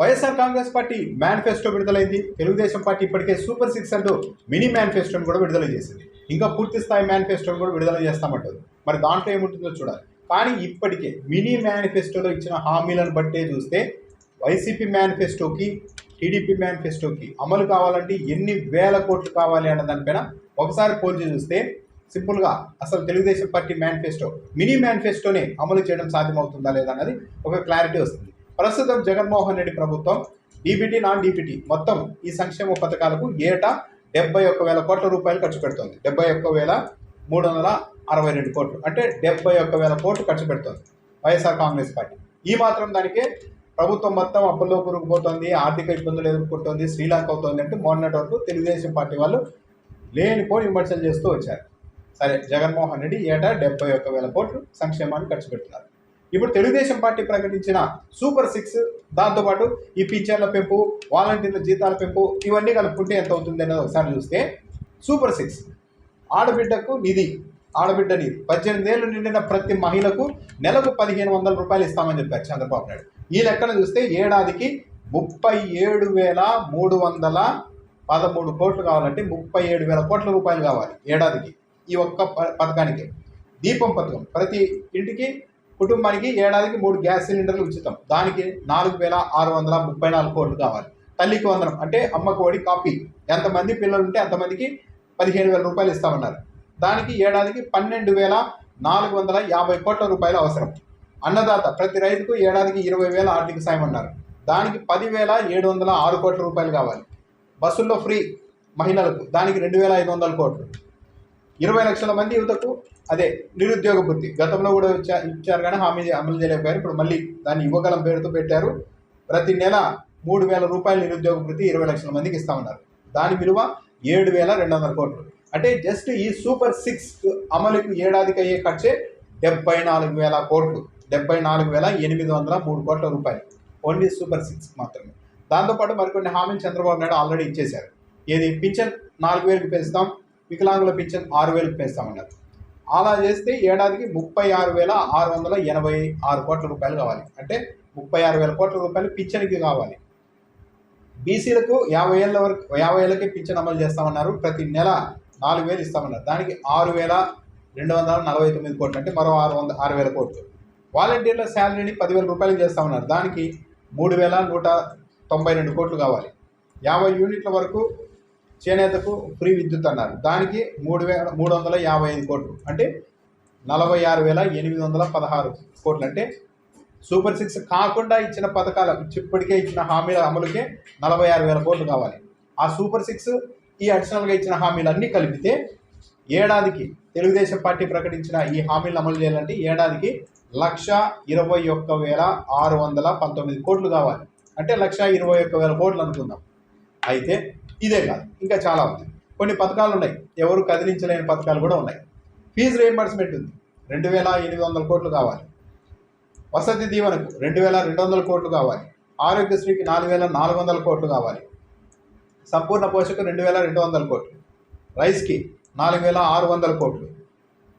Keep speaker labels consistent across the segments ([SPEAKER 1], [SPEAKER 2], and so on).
[SPEAKER 1] YSR Congress party manifesto విడుదలైంది. Telugu Desam party ఇప్పటికే super six అంటూ మినీ మేనిఫెస్టోని కూడా విడుదల చేసింది. ఇంకా పూర్తి స్థాయి మేనిఫెస్టోని కూడా విడుదల చేస్తామంటుంది మరి దాంట్లో ఏముంటుందో చూడాలి. కానీ ఇప్పటికే మినీ మేనిఫెస్టోలో ఇచ్చిన హామీలను బట్టే చూస్తే వైసీపీ మేనిఫెస్టోకి టీడీపీ మేనిఫెస్టోకి అమలు కావాలంటే ఎన్ని వేల కోట్లు కావాలి అన్న దానిపైన ఒకసారి పోల్చి చూస్తే సింపుల్గా అసలు తెలుగుదేశం పార్టీ మేనిఫెస్టో మినీ మేనిఫెస్టోనే అమలు చేయడం సాధ్యమవుతుందా లేదా అన్నది ఒక క్లారిటీ వస్తుంది. ప్రస్తుతం జగన్మోహన్ రెడ్డి ప్రభుత్వం డీబీటీ నాన్ డీబీటీ మొత్తం ఈ సంక్షేమ పథకాలకు ఏటా డెబ్బై ఒక్క వేల కోట్ల రూపాయలు ఖర్చు పెడుతోంది. డెబ్బై ఒక్క వేల మూడు వందల అరవై రెండు కోట్లు. అంటే డెబ్బై ఒక్క వేల కోట్లు ఖర్చు పెడుతోంది వైఎస్ఆర్ కాంగ్రెస్ పార్టీ. ఈ మాత్రం దానికే ప్రభుత్వం మొత్తం అప్పుల్లో కూరుకుపోతుంది ఆర్థిక ఇబ్బందులు ఎదుర్కొంటుంది శ్రీలంక అవుతుంది అంటే మొన్నటి వరకు తెలుగుదేశం పార్టీ వాళ్ళు లేనిపోని విమర్శలు చేస్తూ వచ్చారు. సరే జగన్మోహన్ రెడ్డి ఏటా డెబ్బై ఒక్క వేల కోట్లు సంక్షేమాన్ని ఖర్చు పెడుతున్నారు. ఇప్పుడు తెలుగుదేశం పార్టీ ప్రకటించిన సూపర్ సిక్స్ దాంతోపాటు ఈ పింఛన్ల పెంపు వాలంటీర్ల జీతాల పెంపు ఇవన్నీ కలుపుకుంటే ఎంత అవుతుంది అనేది ఒకసారి చూస్తే సూపర్ సిక్స్. ఆడబిడ్డకు నిధి ఆడబిడ్డ నిధి. పద్దెనిమిది ఏళ్ళు నిండిన ప్రతి మహిళకు నెలకు పదిహేను వందల రూపాయలు ఇస్తామని చెప్పారు చంద్రబాబు నాయుడు. ఈ లెక్కన చూస్తే ఏడాదికి ముప్పై ఏడు వేల మూడు వందల పదమూడు కోట్లు కావాలంటే ముప్పై ఏడు వేల కోట్ల రూపాయలు కావాలి ఏడాదికి ఈ ఒక్క ప- పథకానికి. దీపం పథకం. ప్రతి ఇంటికి కుటుంబానికి ఏడాదికి మూడు గ్యాస్ సిలిండర్లు ఉచితం. దానికి నాలుగు వేల ఆరు వందల ముప్పై నాలుగు కోట్లు కావాలి. తల్లికి వందనం అంటే అమ్మ కోడి కాపీ. ఎంతమంది పిల్లలు ఉంటే అంతమందికి పదిహేను వేల రూపాయలు ఇస్తామన్నారు. దానికి ఏడాదికి పన్నెండు వేల నాలుగు వందల యాభై కోట్ల రూపాయలు అవసరం. అన్నదాత ప్రతి రైతుకు ఏడాదికి ఇరవై వేల ఆర్థిక సాయం అన్నారు. దానికి పదివేల ఏడు వందల ఆరు కోట్ల రూపాయలు కావాలి. బస్సుల్లో ఫ్రీ మహిళలకు దానికి రెండు వేల ఐదు వందల కోట్లు. ఇరవై లక్షల మంది యువతకు అదే నిరుద్యోగ వృత్తి గతంలో కూడా ఇచ్చా ఇచ్చారు కానీ హామీ అమలు చేయలేకపోయారు. ఇప్పుడు మళ్ళీ దాన్ని యువగలం పేరుతో పెట్టారు. ప్రతి నెల మూడు వేల రూపాయల నిరుద్యోగ వృత్తి ఇరవై లక్షల మందికి ఇస్తామన్నారు దాని విలువ ఏడు వేల రెండు వందల కోట్లు. అంటే జస్ట్ ఈ సూపర్ సిక్స్ అమలుకు ఏడాదికి అయ్యే ఖర్చే డెబ్బై నాలుగు వేల కోట్లు. డెబ్బై నాలుగు వేల ఎనిమిది వందల మూడు కోట్ల రూపాయలు. ఓన్లీ సూపర్ సిక్స్ మాత్రమే. దాంతోపాటు మరికొన్ని హామీలు చంద్రబాబు నాయుడు ఆల్రెడీ ఇచ్చేశారు. ఏది? పింఛన్ నాలుగు వేలకు పెంచుతాం. వికలాంగుల పింఛన్ ఆరు వేలకు పెంచామన్నారు అలా చేస్తే ఏడాదికి ముప్పై ఆరు వేల ఆరు వందల ఎనభై ఆరు కోట్ల రూపాయలు కావాలి. అంటే ముప్పై ఆరు వేల కోట్ల రూపాయలు పింఛన్కి కావాలి. బీసీలకు యాభై ఏళ్ళ వరకు యాభై ఏళ్ళకి పింఛన్ అమలు చేస్తామన్నారు. ప్రతి నెల నాలుగు వేలు ఇస్తామన్నారు. దానికి ఆరు వేల రెండు వందల నలభై తొమ్మిది కోట్లు అంటే మరో ఆరు వంద ఆరు వేల కోట్లు. వాలంటీర్ల శాలరీని పదివేల రూపాయలు చేస్తామన్నారు. దానికి మూడు వేల నూట తొంభై రెండు కోట్లు కావాలి. యాభై యూనిట్ల వరకు చేనేతకు ఫ్రీ విద్యుత్ అన్నారు. దానికి మూడు వేల మూడు వందల యాభై ఐదు కోట్లు. అంటే నలభై ఆరు వేల ఎనిమిది వందల పదహారు కోట్లు. అంటే సూపర్ సిక్స్ కాకుండా ఇచ్చిన పథకాల ఇప్పటికే ఇచ్చిన హామీల అమలుకే నలభై ఆరు వేల కోట్లు కావాలి. ఆ సూపర్ సిక్స్ ఈ అడిషనల్గా ఇచ్చిన హామీలు అన్నీ కలిపితే ఏడాదికి తెలుగుదేశం పార్టీ ప్రకటించిన ఈ హామీలను అమలు చేయాలంటే ఏడాదికి లక్ష ఇరవై ఒక్క వేల ఆరు వందల పంతొమ్మిది కోట్లు కావాలి. అంటే లక్ష ఇరవై ఒక్క వేల కోట్లు అనుకుందాం. అయితే ఇదే కాదు ఇంకా చాలా ఉంది. కొన్ని పథకాలు ఉన్నాయి. ఎవరు కదిలించలేని పథకాలు కూడా ఉన్నాయి. ఫీజు రియంబర్స్మెంట్ ఉంది. రెండు వేల ఎనిమిది వందల కోట్లు కావాలి. వసతి దీవెనకు రెండు వేల రెండు వందల కోట్లు కావాలి. ఆరోగ్యశ్రీకి నాలుగు వేల నాలుగు వందల కోట్లు కావాలి. సంపూర్ణ పోషకు రెండు వేల రెండు వందల కోట్లు. రైస్కి నాలుగు వేల ఆరు వందల కోట్లు.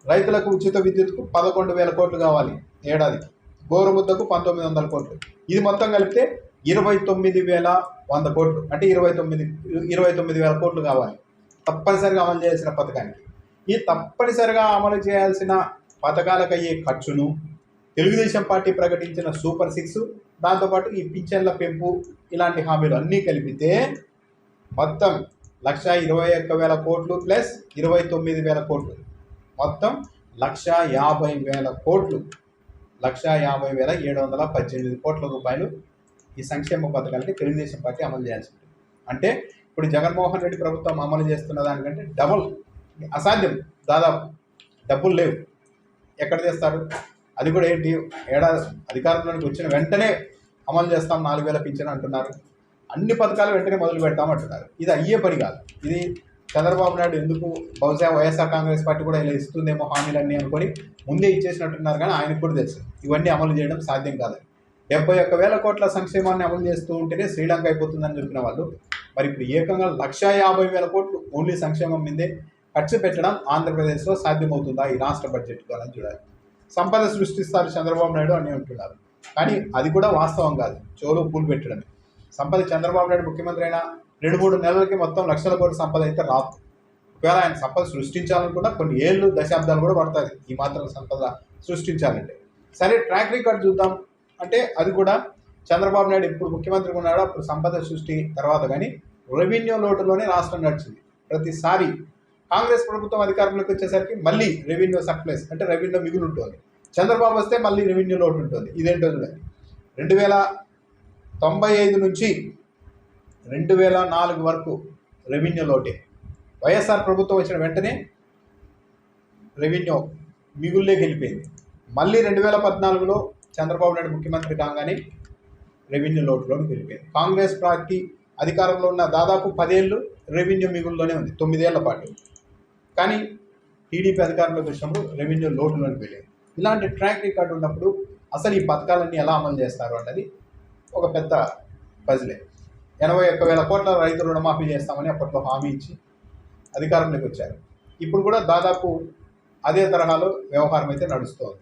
[SPEAKER 1] రైతులకు ఉచిత విద్యుత్కు పదకొండు వేల కోట్లు కావాలి. ఏడాదికి. గోరుముద్దకు పంతొమ్మిది వందల కోట్లు. ఇది మొత్తం కలిపితే ఇరవై తొమ్మిది వేల వంద కోట్లు. అంటే ఇరవై తొమ్మిది ఇరవై తొమ్మిది వేల కోట్లు కావాలి. తప్పనిసరిగా అమలు చేయాల్సిన పథకానికి. ఈ తప్పనిసరిగా అమలు చేయాల్సిన పథకాలకు అయ్యే ఖర్చును తెలుగుదేశం పార్టీ ప్రకటించిన సూపర్ సిక్స్ దాంతోపాటు ఈ పింఛన్ల పెంపు ఇలాంటి హామీలు అన్నీ కలిపితే మొత్తం లక్ష ఇరవై ఒక్క వేల కోట్లు ప్లస్ ఇరవై తొమ్మిది వేల కోట్లు. మొత్తం లక్ష యాభై వేల కోట్లు. లక్ష యాభై వేల ఏడు వందల పద్దెనిమిది కోట్ల రూపాయలు ఈ సంక్షేమ పథకాలకి తెలుగుదేశం పార్టీ అమలు చేయాల్సి ఉంటుంది. అంటే ఇప్పుడు జగన్మోహన్ రెడ్డి ప్రభుత్వం అమలు చేస్తున్న దానికంటే డబుల్ అసాధ్యం. దాదాపు డబ్బులు లేవు. ఎక్కడ చేస్తారు? అది కూడా ఏంటి? ఏడాది అధికారంలోకి వచ్చిన వెంటనే అమలు చేస్తాం నాలుగు వేల పింఛన్ అంటున్నారు. అన్ని పథకాలు వెంటనే మొదలు పెడతాం అంటున్నారు. ఇది అయ్యే పని కాదు. ఇది చంద్రబాబు నాయుడు ఎందుకు బహుశా వైఎస్ఆర్ కాంగ్రెస్ పార్టీ కూడా ఇలా ఇస్తుందేమో హామీలన్నీ అనుకొని ముందే ఇచ్చేసినట్టున్నారు కానీ ఆయనకు కూడా తెలుసు. ఇవన్నీ అమలు చేయడం సాధ్యం కాదు డెబ్బై ఒక్క వేల కోట్ల సంక్షేమాన్ని అమలు చేస్తూ ఉంటేనే శ్రీలంక అయిపోతుందని చెప్పిన వాళ్ళు. మరి ఇప్పుడు ఏకంగా లక్ష యాభై వేల కోట్లు ఓన్లీ సంక్షేమం మీదే ఖర్చు పెట్టడం ఆంధ్రప్రదేశ్లో సాధ్యమవుతుందా ఈ రాష్ట్ర బడ్జెట్ ద్వారా చూడాలి. సంపద సృష్టిస్తారు చంద్రబాబు నాయుడు అని అంటున్నారు. కానీ అది కూడా వాస్తవం కాదు. చెవులో పూలు పెట్టడమే. సంపద చంద్రబాబు నాయుడు ముఖ్యమంత్రి అయినా రెండు మూడు నెలలకి మొత్తం లక్షల కోట్ల సంపద అయితే రాదు. ఒకవేళ ఆయన సంపద సృష్టించాలనుకున్నా కొన్ని ఏళ్ళు దశాబ్దాలు కూడా పడుతుంది ఈ మాత్రం సంపద సృష్టించాలంటే. సరే ట్రాక్ రికార్డ్ చూద్దాం. అంటే అది కూడా చంద్రబాబు నాయుడు ఇప్పుడు ముఖ్యమంత్రిగా ఉన్నాడు అప్పుడు సంపద సృష్టి తర్వాత కానీ రెవెన్యూ లోటులోనే రాష్ట్రం నడిచింది. ప్రతిసారి కాంగ్రెస్ ప్రభుత్వం అధికారంలోకి వచ్చేసరికి మళ్ళీ రెవెన్యూ సర్ప్లస్ అంటే రెవెన్యూ మిగులు ఉంటుంది చంద్రబాబు వస్తే మళ్ళీ రెవెన్యూ లోటు ఉంటుంది ఇదేంటో చూడండి. రెండు వేల తొంభై ఐదు నుంచి రెండు వేల నాలుగు వరకు రెవెన్యూ లోటే. వైఎస్ఆర్ ప్రభుత్వం వచ్చిన వెంటనే రెవెన్యూ మిగుల్లోకి వెళ్ళిపోయింది. మళ్ళీ రెండు వేల పద్నాలుగులో చంద్రబాబు నాయుడు ముఖ్యమంత్రి కాగానే రెవెన్యూ లోటులోకి వెళ్ళిపోయింది కాంగ్రెస్ పార్టీ అధికారంలో ఉన్న దాదాపు పదేళ్ళు రెవెన్యూ మిగుల్లోనే ఉంది తొమ్మిదేళ్ళ పాటు. కానీ టీడీపీ అధికారంలోకి వచ్చినప్పుడు రెవెన్యూ లోటులోకి వెళ్ళింది ఇలాంటి ట్రాక్ రికార్డు ఉన్నప్పుడు అసలు ఈ పథకాలన్నీ ఎలా అమలు చేస్తారు అన్నది ఒక పెద్ద పజిలే. ఎనభై ఒక్క వేల కోట్ల రైతు రుణమాఫీ చేస్తామని అప్పట్లో హామీ ఇచ్చి అధికారంలోకి వచ్చారు. ఇప్పుడు కూడా దాదాపు అదే తరహాలో వ్యవహారం అయితే నడుస్తోంది.